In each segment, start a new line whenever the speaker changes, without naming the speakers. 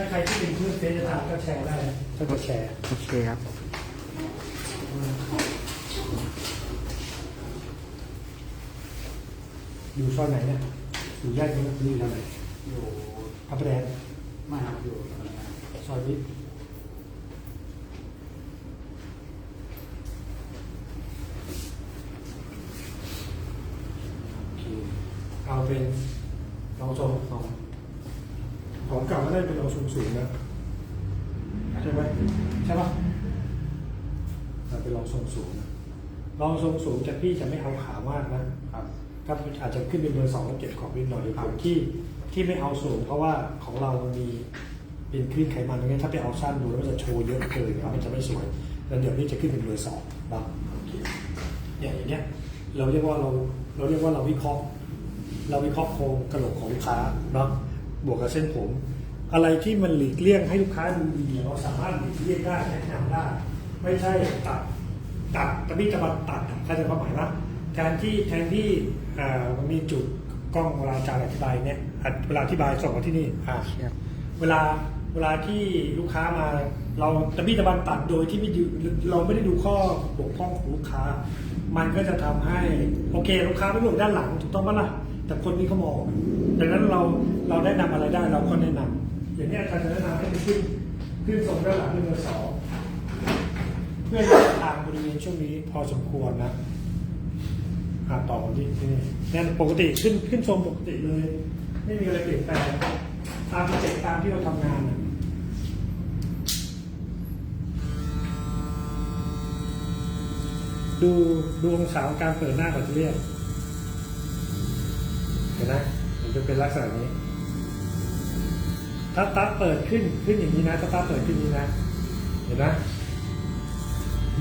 ถ้าใครที่เป็นเพื่อนเฟซจะถามก็แชร์ได้นะถ้าจะแชร์
โอเคครับ
อยู่ซอยไหนเนี่ยอยู่ย่านนี้หรืออยู่ทางไหน
อยู่
พระประแดง
ไม่ครับอยู่อะไรนะ
ซอยนี้โอเคเอาเป็นรองทรงของ ของเก่าก็ได้เป็นรองทรงสูงนะใช่ไหมใช่ปะเอาเป็นรองทรงสูงนะรองทรงสูงจะพี่จะไม่เอาขามากนะ
ครับ
ครับอาจจะขึ้นเป็นเบอร์สองแล้วเก็บของนิดหน่อย
ครับ
ที่ที่ไม่เอาสูง เพราะว่าของเรามันมีเป็นคลื่นไขมันอย่างเงี้ยถ้าไปเอาสั้นดูแล้วมันจะโชว์เยอะเกินครับมันจะไม่สวยแล้วเดี๋ยวนี้จะขึ้นเป็นเบอร์สองนะเนี่ยอย่างเงี้ยเราเรียกว่าเราเราเรียกว่าเราวิเคราะห์เราวิเคราะห์โครงกระโหลกของลูกค้าเนาะ บวกกับเส้นผม อะไรที่มันหลีกเลี่ยงให้ลูกค้าดูดีเราสามารถหลีกเลี่ยงได้แนะนำได้ไม่ใช่ตัดตัดตะบี้ตะบันตัดเข้าใจความหมายปะแทนที่แทนที่อ่ามันมีจุดกล้องเวลาอาจารย์อธิบายเนี่ยอะเวลาอธิบายส่งมาที่นี่อ่า
ครับ
เวลาเวลาที่ลูกค้ามา เราตะบี้ตะบันตัดโดยที่ไม่ดูเราไม่ได้ดูข้อบกพร่องของลูกค้า มันก็จะทำให้โอเค ลูกค้าไม่ลงด้านหลังถูกต้องปะล่ะแต่คนนี้เขามองดังนั้นเรา เราแนะนำอะไรได้เราก็แนะนำอย่างนี้อาจารย์จะแนะนำให้มันขึ้นขึ้นทรงด้านหลังเป็นเบอร์สองเพื่อจะทางบริเวณช่วงนี้พอสมควรนะอ่าต่อที่ที่นี่นี่ปกติขึ้นขึ้นทรงปกติเลย ไม่มีอะไรเปลี่ยนแปลงตามเจ็ตามที่เราทำงานนะดูดูองศาของการเปิดหน้าของจะเรียกเห็นไหมมันจะเป็นลักษณะนี้ ถ้าตาเปิดขึ้นขึ้นอย่างนี้นะถ้าตาเปิดขึ้นนี้นะ เห็นไหม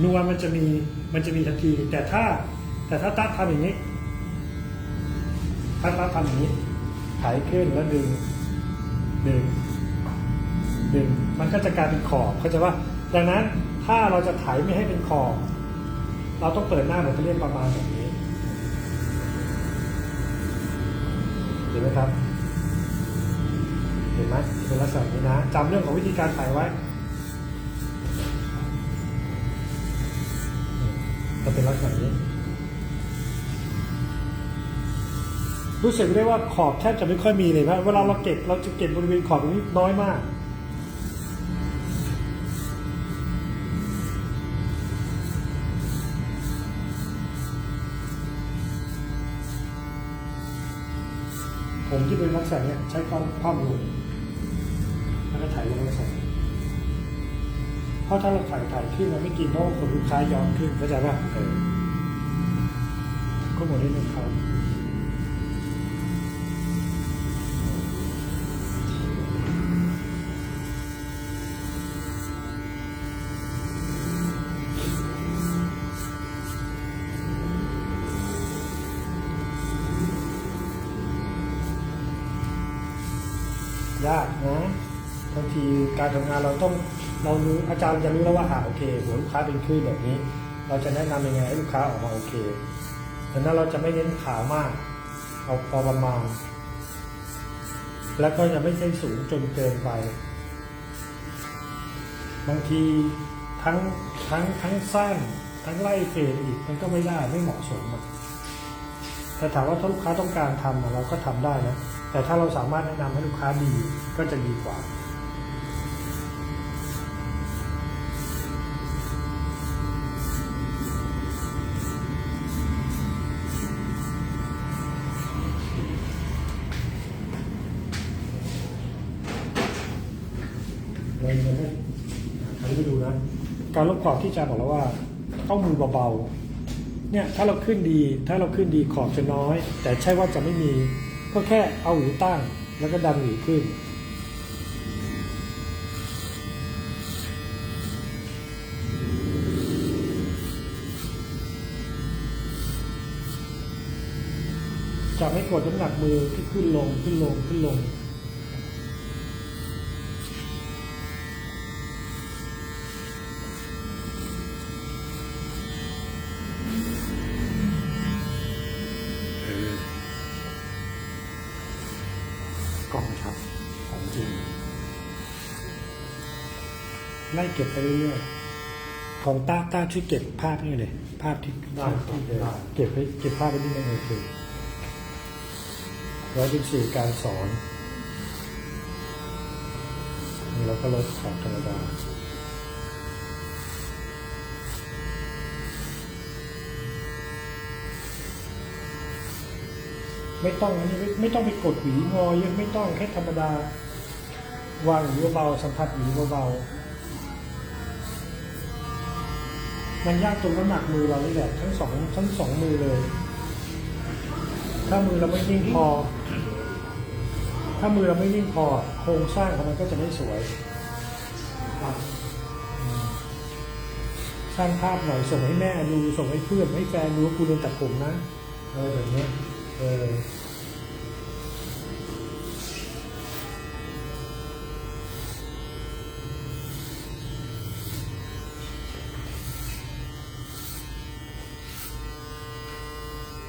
นัวมันจะมีมันจะมีทันที แต่ถ้า แต่ถ้าตาทำอย่างนี้ถ้าตาทำอย่างนี้ไถขึ้นแล้วดึงดึงดึงมันก็จะกลายเป็นขอบเข้าใจว่าดังนั้นถ้าเราจะไถไม่ให้เป็นขอบ เราต้องเปิดหน้าแบตเตอรี่ประมาณแบบนี้เห็นไหมครับ ห็นไหมเป็นลักษณะนี้นะจำเรื่องของวิธีการถ่ายไว้จะเป็นลักษณะนี้ รู้สึกได้ว่าขอบแทบจะไม่ค่อยมีเลยนะเวลาเราเก็บเราจะเก็บบริเวณขอบตรงนี้น้อยมากผมที่เป็นลักษณะนี้ใช้ความความลงแล้ เพราะถ้าเราถ่ายถ่ายขึ้นมันไม่กินเพราะว่าคนลูกค้าย้อนขึ้นเข้าใจป่ะเออก็หมดนิดนึงครับยากนะบางทีการทำงานเราต้อง เรารู้อาจารย์จะรู้แล้วว่าอ่าโอเคหัวลูกค้าเป็นคลื่นแบบนี้ เราจะแนะนำยังไงให้ลูกค้าออกมาโอเคดังนั้นเราจะไม่เน้นขาวมากเอาพอประมาณ แล้วก็จะไม่ใช่สูงจนเกินไป บางทีทั้งทั้งทั้งสั้นทั้งไล่เฟดอีกมันก็ไม่ได้ไม่เหมาะสมอะแต่ถามว่าถ้าลูกค้าต้องการทำเราก็ทำได้นะ แต่ถ้าเราสามารถแนะนำให้ลูกค้าดีก็จะดีกว่า ที่อาจารย์บอกแล้วว่าต้องมือเบาๆ เนี่ยถ้าเราขึ้นดีถ้าเราขึ้นดีขอบจะน้อย แต่ใช่ว่าจะไม่มี ก็แค่เอาหวีตั้งแล้วก็ดันหวีขึ้น จะไม่กดน้ำหนักมือที่ขึ้นลงขึ้นลงขึ้นลง
กล้องชัด
ของจริง ไล่เก็บไปเรื่อยๆของต้าต้าช่วยเก็บภาพนี่เลยภาพที่
ได้ครับได้
เก็บไปเก็บภาพไปที่นั่นโอเคร้อยเป็นสี่การสอนนี่เราก็ลดขอบธรรมดาไม่ต้องอันนี้ไม่ไม่ต้องไปกดหวีงอเยอะไม่ต้องแค่ธรรมดาวางหวีเบาๆสัมผัสหวีเบาๆ มันยากตรงน้ำหนักมือเรานี่แหละทั้งสองทั้งสองมือเลย ถ้ามือเราไม่นิ่งพอ ถ้ามือเราไม่นิ่งพอ โครงสร้างของมันก็จะไม่สวยสร้างภาพหน่อยส่งให้แม่ดูส่งให้เพื่อนให้แฟนดูว่ากูเรียนตัดผมนะเออแบบนี้เออ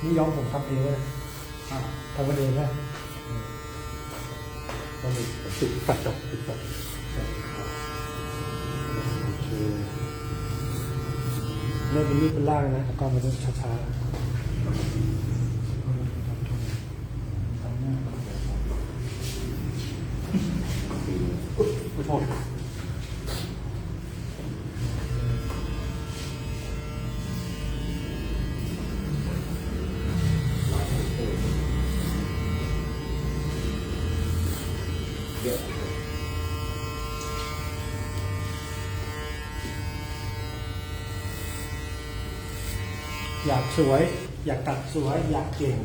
นี่ย้อมผมทำเองเลย
ครับ
ทำกันเองนะต้องมีติดตัดจบติดตัดโอเคเริ่มเป็นรูปเป็นร่างนะแล้วก็มันต้องช้า
ขอโทษ
สวย อยากตัดสวย อยากเก่ง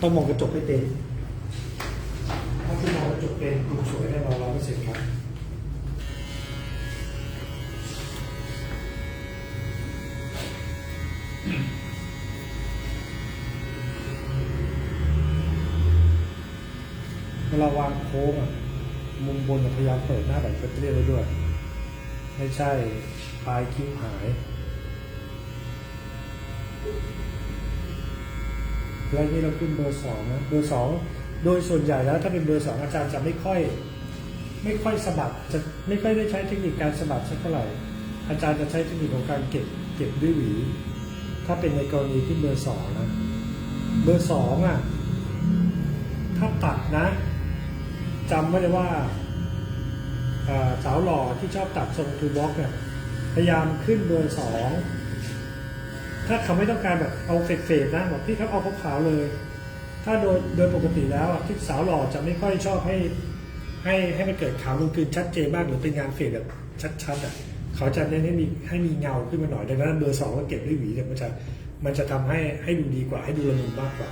ต้องมองกระจกให้เป็นถ้าคุณมองกระจกเป็นคุณสวยแน่นอนร้อยเปอร์เซ็นต์ครับเวลาวางโค้งอะมุมบนพยายามเปิดหน้าแบบเฟรเรียไว้ด้วย ไม่ใช่ปลายคิ้วหาย แล้วนี่เราขึ้นเบอร์สองนะเบอร์สองโดยส่วนใหญ่แล้วถ้าเป็นเบอร์สองอาจารย์จะไม่ค่อย ไม่ค่อยสะบัดจะไม่ค่อยได้ใช้เทคนิคการสะบัดสักเท่าไหร่ อาจารย์จะใช้เทคนิคของการเก็บเก็บด้วยหวี ถ้าเป็นในกรณีที่เบอร์สองนะเบอร์สองอะถ้าตัดนะจำไว้เลยว่าสาวหล่อที่ชอบตัดทรงทูบ็อกเนี่ยพยายามขึ้นเบอร์สอง ถ้าเขาไม่ต้องการแบบเอาเฟดๆนะบอกพี่ครับเอาขาวๆเลย ถ้าโดยโดยปกติแล้วที่สาวหล่อจะไม่ค่อยชอบให้ให้ให้มันเกิดขาวลงคืนชัดเจนมากหรือเป็นงานเฟดแบบชัดๆอะเขาจะเน้นให้มีให้มีเงาขึ้นมาหน่อยดังนั้นเบอร์สองก็เก็บด้วยหวีเนี่ยมันจะมันจะทำให้ให้ดูดีกว่าให้ดูละมุนมากกว่า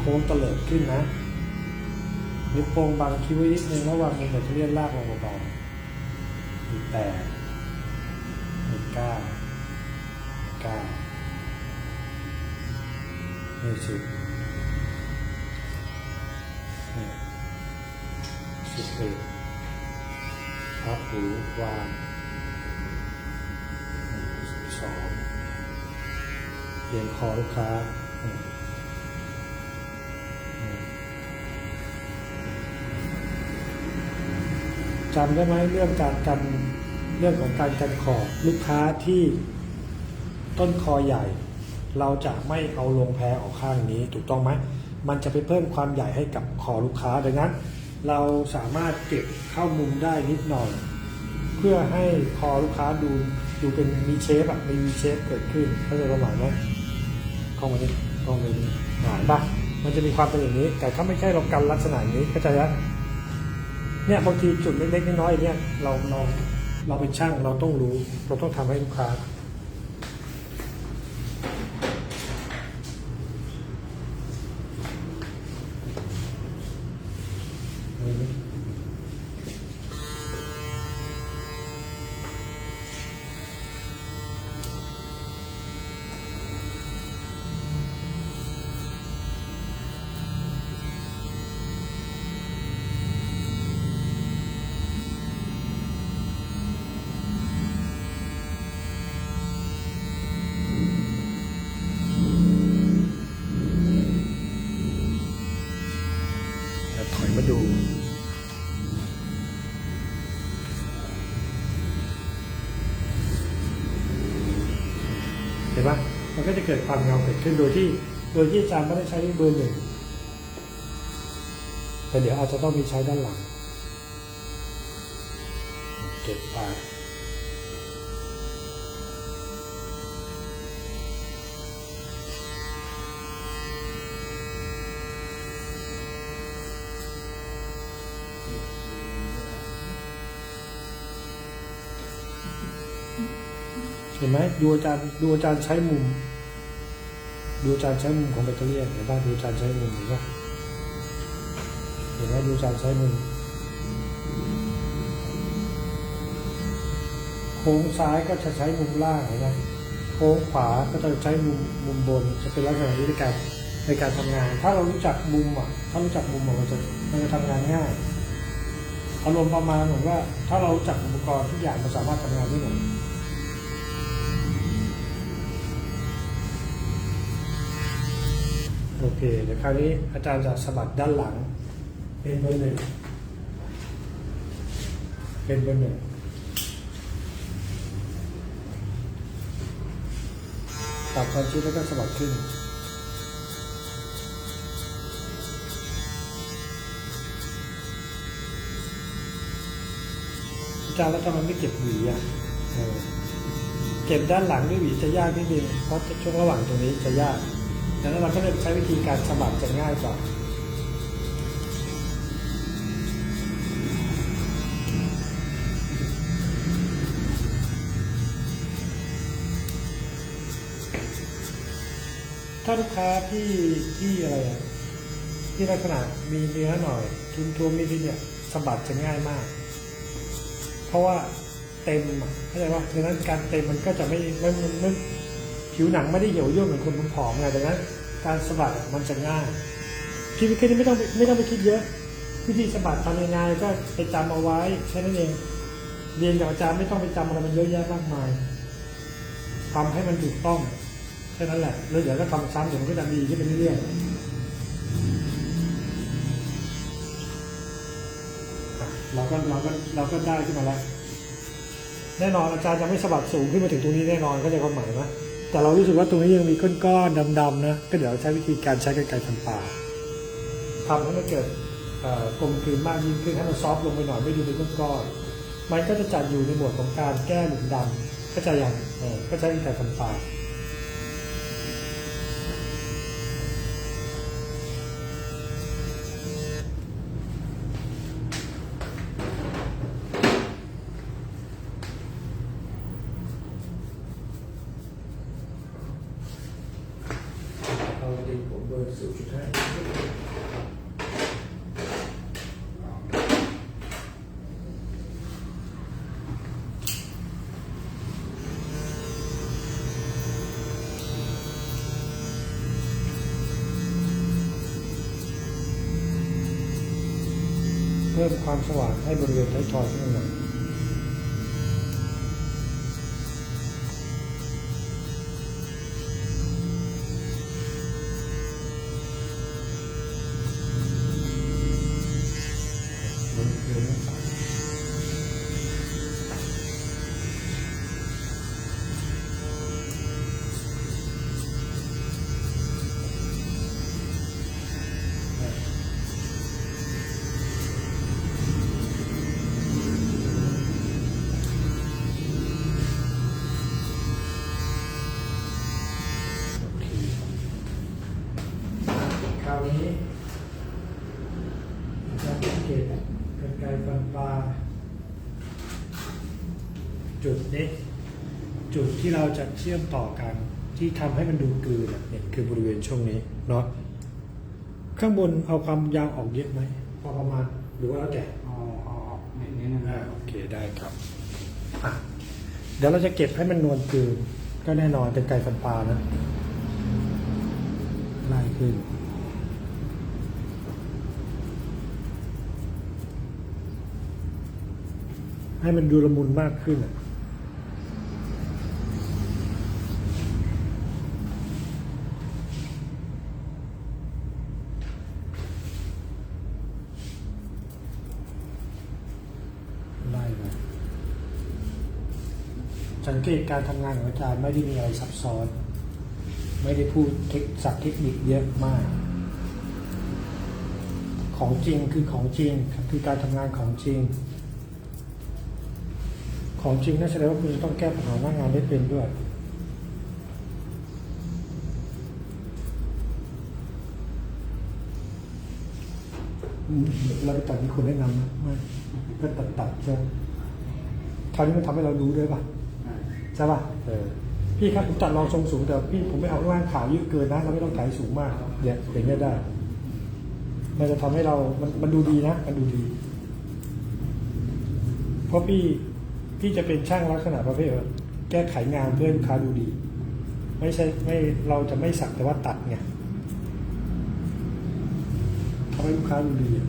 โค้งตะเลิดขึ้นนะนิ้วโป้งบังคิ้วนิดนึงระหว่างมือแบตเตอรี่ลากลงเบาๆมีแปดมีเก้ามีเก้ามีสิบนี่สิบเอ็ดพับหูวางนี่สิบสองเปลี่ยนคอลูกค้าอืมอืม จำได้ไหมเรื่องการกันเรื่องของการกันขอบลูกค้าที่ต้นคอใหญ่ เราจะไม่เอาลงแพรออกข้างนี้ถูกต้องไหมมันจะไปเพิ่มความใหญ่ให้กับคอลูกค้าดังนั้น เราสามารถเก็บเข้ามุมได้นิดหน่อย เพื่อให้คอลูกค้าดูดูเป็นมีเชฟอะมีมีเชฟเกิดขึ้นเข้าใจประมาณไหมกล้องมานี่กล้องมานี่หายปะมันจะมีความเป็นอย่างนี้ แต่ถ้าไม่ใช่เรากันลักษณะนี้เข้าใจแล้ว เนี่ยบางทีจุดเล็กๆน้อยๆเนี่ยเราเราเราเป็นช่างเราต้องรู้ เราต้องทำให้ลูกค้า ก็จะเกิดความเงาเกิดขึ้นโดยที่ โดยที่อาจารย์ไม่ได้ใช้เบอร์หนึ่งแต่เดี๋ยวอาจจะต้องมีใช้ด้านหลัง เก็บไปเห็นไหมดูอาจารย์ดูอาจารย์ใช้มุม ดูอารใช้มุมของแบตเตอรี่เห็นป่ะดูอารใช้มุมเห็นป่ะเห็นไหมดูอารใช้มุมโค้งซ้ายก็จะใช้มุมล่างเห็นไหมโค้งขวาก็จะใช้มุมมุมบนจะเป็นลักษณะนี้ในการในการทำงาน ถ้าเรารู้จักมุมอะถ้ารู้จักมุมอะมันจะมันจะทำงานง่ายอารมณ์ประมาณเหมือนว่า ถ้าเรารู้จักอุปกรณ์ทุกอย่างมันสามารถทำงานได้หมด โอเคเดี๋ยวคราวนี้อาจารย์จะสะบัดด้านหลัง เป็นเบอร์หนึ่งเป็นเบอร์หนึ่งตัดความชื้นแล้วก็สะบัดขึ้นอาจารย์แล้วทำไมไม่เก็บหวีอะเออเก็บด้านหลังด้วยหวีจะยากนิดนึงเพราะช่วงระหว่างตรงนี้จะยาก ดังนั้นเราก็เลยใช้วิธีการสะบัดจะง่ายกว่าถ้าลูกค้าที่ที่อะไรอะที่ลักษณะมีเนื้อหน่อย ทุนทวมนิดเนี่ยสะบัดจะง่ายมาก เพราะว่าเต็มเข้าใจว่าดังนั้นการเต็มมันก็จะไม่ไม่ไม่ไม่ ผิวหนังไม่ได้เหี่ยวย่นเหมือนคนผอมไงดังนั้น การสะบัดมันจะง่ายพี่วิกฤตไม่ต้องไม่ต้องไปคิดเยอะ วิธีสะบัดทำยังไงก็ไปจำเอาไว้แค่นั้นเองเรียนกับอาจารย์ไม่ต้องไปจำอะไรมันเยอะแยะมากมายทำให้มันถูกต้องแค่นั้นแหละแล้วเดี๋ยวก็ทำซ้ำเดี๋ยวมันก็จะดีขึ้นไปเรื่อยๆเราก็เราก็เราก็ได้ขึ้นมาแล้วแน่นอนอาจารย์จะไม่สะบัดสูงขึ้นมาถึงตรงนี้แน่นอนก็จความหมายนะ แต่เรารู้สึกว่าตรงนี้ยังมีก้อนๆดำๆนะก็เดี๋ยวใช้วิธีการใช้กรไกรฟันปลาทำให้มันเกิดกลมกลืนมากยิ่งขึ้นให้มันซอฟต์ลงไปหน่อยไม่ดูเป็นก้อนๆมันก็จะจัดอยู่ในหมวดของการแก้หลุมดำก็จะอย่างก็ใช้กรไกรฟันปลาดีผมเบอร์ศูนย์จุดห้าเพิ่มความสว่างให้บริเวณท้ายทอยขึ้นมาหน่อยบริเวณหน้าผากโอเคคราวนี้จะสังเกตกรรไกรฟันปลา จุดนี้ จุด ที่เราจะเชื่อมต่อกันที่ทำให้มันดูกลืนอะเนี่ยคือบริเวณช่วงนี้เนาะข้างบนเอาความยาวออกเยอะไหมพอประมาณหรือว่าแล้วแต่
เอาเอาเอานิดนิดนึง
อ่าโอเคได้ครับอะเดี๋ยวเราจะเก็บให้มันนวลกลืนก็แน่นอนเป็นไก่ฟันปลานะไล่ขึ้นให้มันดูละมุนมากขึ้นอะไล่ไปสั งเกตการทำงานของอาจารย์ไม่ได้มีอะไรซับซ้อน ไม่ได้พูดเทคสับเทคนิคเยอะมาก ของจริงคือของจริงคือการทำงานของจริง ของจริงนั่นแสดงว่าคุณจะต้องแก้ปัญหาหน้างานได้เป็นด้วยเราไปตัดมีคนแนะนำนะไม่ก็ตัดตัดใช่คราวนี้มันทำให้เรารู้ด้วยป่ะ ช่ป่ะเออพี่ครับผมตัดรองทรงสูงแต่พี่ผมไม่เอาข้างล่างขาวเยอะเกินนะเราไม่ต้องถ่ายสูงมากเนี่ยอย่างเงี้ยได้ มันจะทำให้เรา มันมันดูดีนะ มันดูดี เพราะพี่พี่จะเป็นช่างลักษณะประเภทว่าแก้ไขงานเพื่อให้ลูกค้าดูดี ไม่ใช่ไม่เราจะไม่สักแต่ว่าตัดไงทำให้ลูกค้าดูดีอะ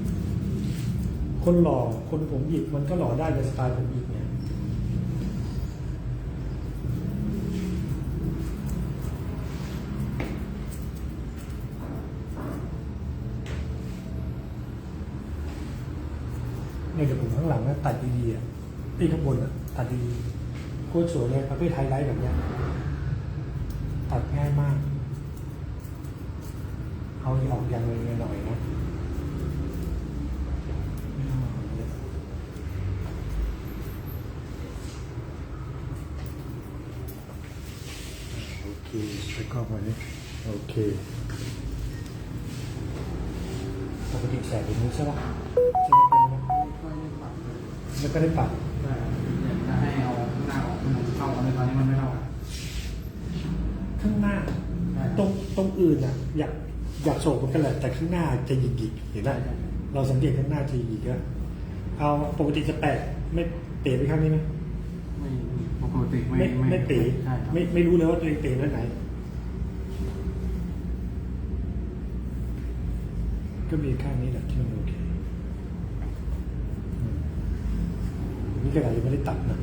คนหล่อคนผมหยิกมันก็หล่อได้ในสไตล์ผมหยิกไง เนี่ยเดี๋ยวผม ข้างหลังนะตัดดีๆอะที่ข้างบนอะตัดดีโคตรสวยเลยประเภทไฮไลท์แบบเนี้ยตัดง่ายมาก เอาออกอย่างเลยหน่อยนะไม่เอาออกเลยโอเคไปกล้องมานี่โอเคปกติแสบแบบนี้ใช่ปะ แล้วก็ได้ปรับ
ได้อยากจะให้เอาหน้าออกมันเข้ากันเลยตอนนี้มันไม่เข้ากัน
ข้างหน้าตรงตรงอื่นอะ อยากอยากโศกเหมือนกันแหละแต่ข้างหน้าจะหยิกหยิกๆเห็นไหมเราสังเกตข้างหน้าจะหยิกหยิกก็เอาปกติจะแปะไม่เป๋ไปข้างนี้ไหม
ไม่ปกติไม่
ไม่ไม่เป๋
ใช่ครับ
ไม่ไม่รู้เลยว่าตัวเองเป๋ด้านไหนก็มีข้างนี้แหละที่มันโอเคอืม นี่ขนาดยังไม่ได้ตัดนะ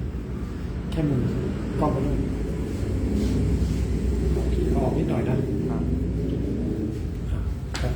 แค่มือกล้องไปเลยโอเคเอาออกนิดหน่อยนะ
ครับ
ครับ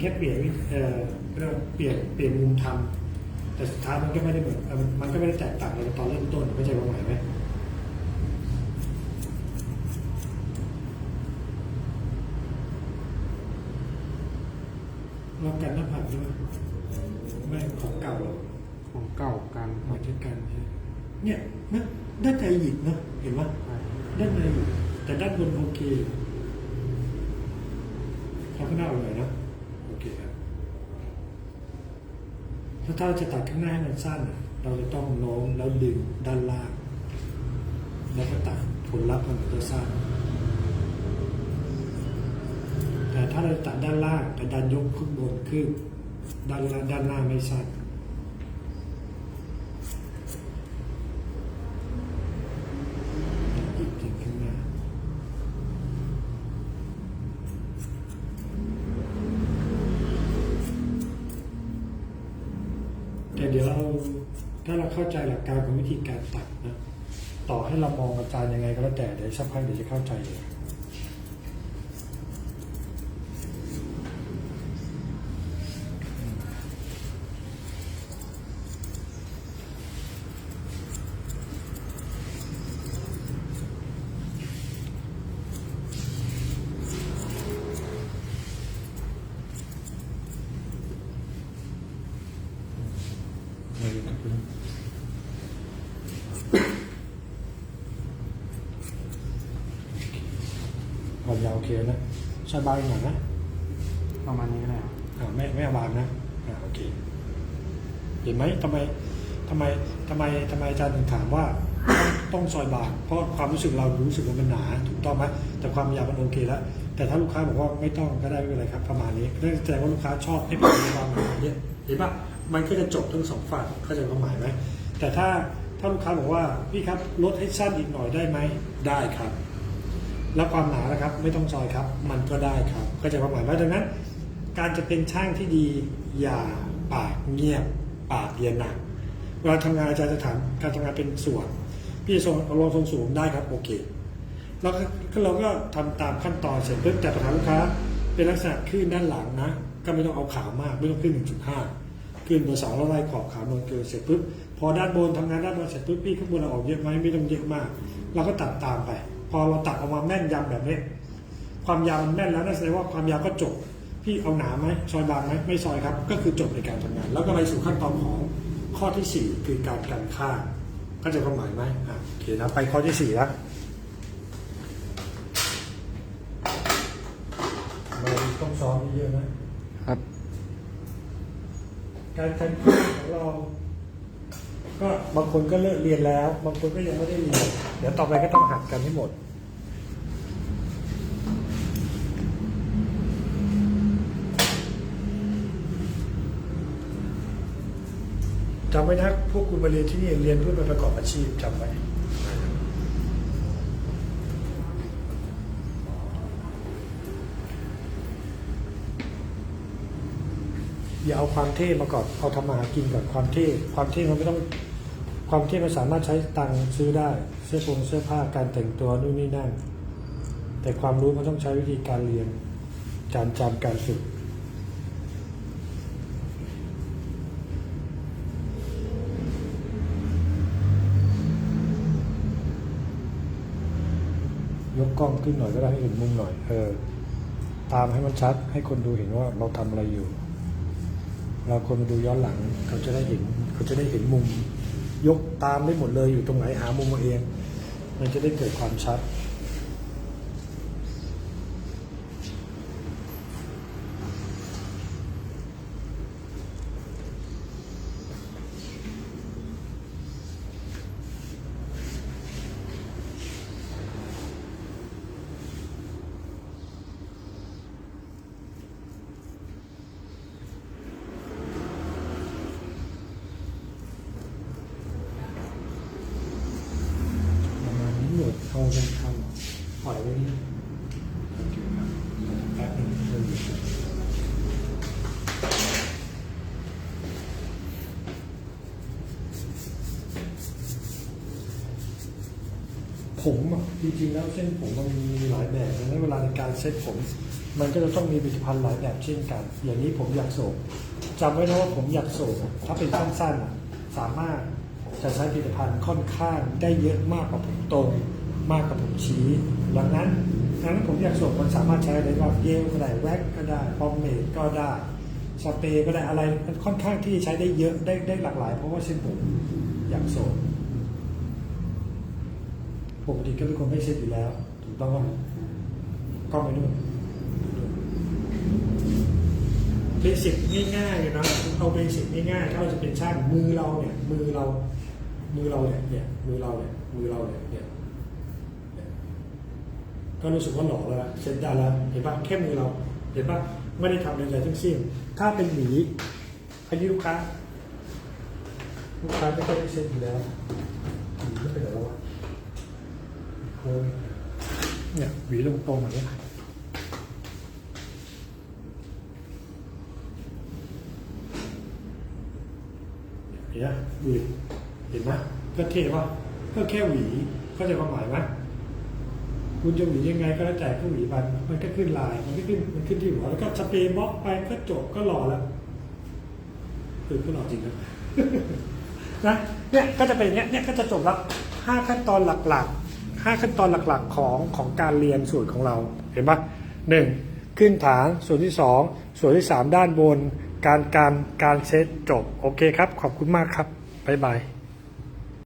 แค่เปลี่ยนวิเอ่อเรียกว่าเปลี่ยนเปลี่ยนมุมทำแต่สุดท้ายมันก็ไม่ได้เหมือนเอ่อมันมันก็ไม่ได้แตกต่างกันตอนเริ่มต้นเข้าใจความหมายไหมเรากันหน้าผากใช่ไหมไม่ของเก่าหรอก
ของเก่ากันค
ห
รั
มา
บ
ยถึงกันใช่ไหมเนี่ยนะด้านในหยิบนะเห็นไหม
ใช่
ด้านในหยิบแต่ด้านบนโอเคเขาข้างหน้าเอาหน่อยนะ โอเคครับถ้าถ้าจะตัดข้างหน้าให้มันสั้น เราจะต้องโน้มแล้วดึงด้านล่าง แล้วก็ตัดผลลัพธ์มันจะสั้น แต่ถ้าเราตัดด้านล่างแต่ดันยกขึ้นบนขึ้นด้านล่างด้านหน้าไม่สั้น แต่เดี๋ยวเราถ้าเราเข้าใจหลักการของวิธีการตัดนะต่อให้เรามองอาจารย์ยังไงก็แล้วแต่เดี๋ยวสักพักเดี๋ยวจะเข้าใจเอง ใช้บางอีหน่อยนะ
ประมาณนี้ก็ได้ครับ
อ่าไม่ไม่เอาบางนะอ่าโอเคเห็นไหมทำไมทำไมทำไมทำไมอาจารย์ถึงถามว่าต้องซอยบาง เพราะความรู้สึกเรารู้สึกว่ามันหนาถูกต้องไหมแต่ความยาวมันโอเคแล้วแต่ถ้าลูกค้าบอกว่าไม่ต้องก็ได้ไม่เป็นไรครับ ประมาณนี้นั่นแสดงว่าลูกค้าชอบให้เป็นบางแบบนี้เห็นปะมันก็จะจบทั้งสองฝั่งเข้าใจความหมายไหมแต่ถ้าถ้าลูกค้าบอกว่าพี่ครับลดให้สั้นอีกหน่อยได้ไหมได้ครับ แล้วความหนานะครับไม่ต้องซอยครับ มันก็ได้ครับ ก็จะความหมายว่าดังนั้น การจะเป็นช่างที่ดีอย่าปากเงียบ ปากเรียนหนักเวลาทำงานอาจารย์จะถามการทำงานเป็นส่วน พี่จะทรงเอาลงทรงสูงได้ครับโอเคแล้วก็เราก็ทำตามขั้นตอนเสร็จปุ๊บแต่ปัญหาลูกค้าเป็นลักษณะคลื่นด้านหลังนะ ก็ไม่ต้องเอาขาวมากไม่ต้องขึ้น 1.5 ขึ้นเบอร์สองแล้วไล่ขอบขาวลงเกินเสร็จปุ๊บพอด้านบนทำงานด้านบนเสร็จปุ๊บพี่ข้างบนเราออกเยอะไหมไม่ต้องเยอะมาก เราก็ตัดตามไป พอเราตัดออกมาแม่นยำแบบนี้ ความยาวมันแม่นแล้วนั่นแสดงว่าความยาวก็จบ พี่เอาหนาไหมซอยบางไหมไม่ซอยครับ ก็คือจบในการทำงาน แล้วก็ไปสู่ขั้นตอนของข้อที่สี่คือการกันค่าก็จะความหมายไหมอะโอเคนะไปข้อที่สี่แล้วเราต้องซ้อมเยอะๆนะครับ การกันค่าของเรา ก็บางคนก็เลิกเรียนแล้ว บางคนก็ยังไม่ได้เรียน เดี๋ยวต่อไปก็ต้องหัดกันให้หมด จำไว้นะพวกคุณมาเรียนที่นี่เรียนเพื่อไปประกอบอาชีพจำไว้อย่าเอาความเท่มาก่อนเอาทำมาหากินก่อนความเท่ ความเท่มันไม่ต้อง ความเท่มันสามารถใช้ตังค์ซื้อได้เสื้อผงเสื้อผ้าการแต่งตัวนู่นนี่นั่น แต่ความรู้มันต้องใช้วิธีการเรียน การจำการฝึกยกกล้องขึ้นหน่อยก็ได้ให้เห็นมุมหน่อย เออ ตามให้มันชัด ให้คนดูเห็นว่าเราทำอะไรอยู่ เราคนมาดูย้อนหลัง เขาจะได้เห็น เขาจะได้เห็นมุม ยกตามได้หมดเลยอยู่ตรงไหนหามุมมาเอง มันจะได้เกิดความชัด ประมาณนี้หมดเอาเป็นคำปล่อยไว้นี่โอเคครับแป๊บนึงเดี๋ยวหยุด ผมอะจริงๆแล้วเส้นผมมันมีหลายแบบดังนั้นเวลาในการเซ็ตผม มันก็จะต้องมีผลิตภัณฑ์หลายแบบเช่นกัน อย่างนี้ผมอยากโศกจำไว้นะว่าผมอยากโศกถ้าเป็นสั้นๆสามารถจะใช้ผลิตภัณฑ์ค่อนข้างได้เยอะมากกว่าผมตรงมากกว่าผมชี้ดังนั้นดังนั้นผมอยากโศกมันสามารถใช้ได้ว่าเยลก็ได้แว็กก็ได้พอมเมดก็ได้สเปรย์ก็ได้อะไรมันค่อนข้างที่จะใช้ได้เยอะได้ได้หลากหลาย เพราะว่าเส้นผมอยากโศก ปกติก็เป็นคนไม่เซ็ตอยู่แล้ว ถูกต้องว่าก็ไม่นู่นเบสิกง่ายๆนะเอาเบสิกง่ายๆถ้าเราจะเป็นช่างมือเราเนี่ย มือเรา มือเราเนี่ยเนี่ยมือเราเนี่ยมือเราเนี่ยเนี่ยเนี่ยก็รู้สึกว่าหล่อแล้วเซ็ตได้แล้วเห็นปะแค่มือเราเห็นปะไม่ได้ทำอะไรทั้งสิ้นถ้าเป็นหวีอันนี้ลูกค้าลูกค้าไม่ค่อยได้เซ็ตอยู่แล้วหวีไม่เป็นไรวะ โค้งเนี่ยหวีตรงๆแบบนี้เห็นไหมดูดิเห็นไหมก็เท่ป่ะก็แค่หวีเข้าใจความหมายไหมคุณจะหวียังไงก็แล้วแต่ก็หวีมันมันก็ขึ้นลาย มันก็ขึ้นมันขึ้นที่หัวแล้วก็สเปรย์บล็อกไปก็จบก็หล่อแล้วคือก็หล่อจริงนะนะเนี่ยก็จะเป็นอย่างเงี้ยเนี่ยก็จะจบแล้วห้าขั้นตอนหลักๆ ห้าขั้นตอนหลักๆของของการเรียนสูตรของเราเห็นปะหนึ่งขึ้นฐานส่วนที่สองส่วนที่สามด้านบน การการการเซตจบ โอเคครับ ขอบคุณมากครับ บ๊ายบาย